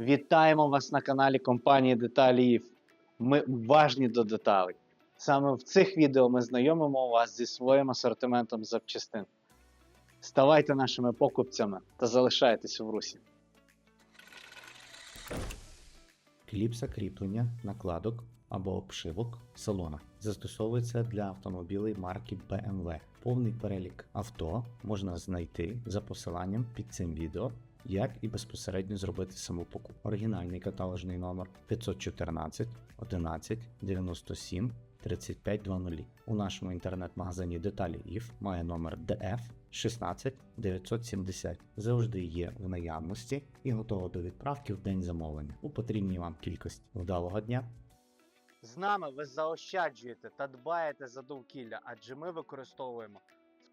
Вітаємо вас на каналі компанії Деталі Ми уважні до деталей. Саме в цих відео ми знайомимо вас зі своїм асортиментом запчастин. Ставайте нашими покупцями та залишайтесь в русі. Кліпса кріплення накладок або обшивок салона застосовується для автомобілів марки BMW. Повний перелік авто можна знайти за посиланням під цим відео, як і безпосередньо зробити саму покупку. Оригінальний каталожний номер 514 11 97 3520. У нашому інтернет-магазині Деталі IF має номер DF 16 970. Завжди є в наявності і готово до відправки в день замовлення у потрібній вам кількості. Вдалого дня! З нами ви заощаджуєте та дбаєте за довкілля, адже ми використовуємо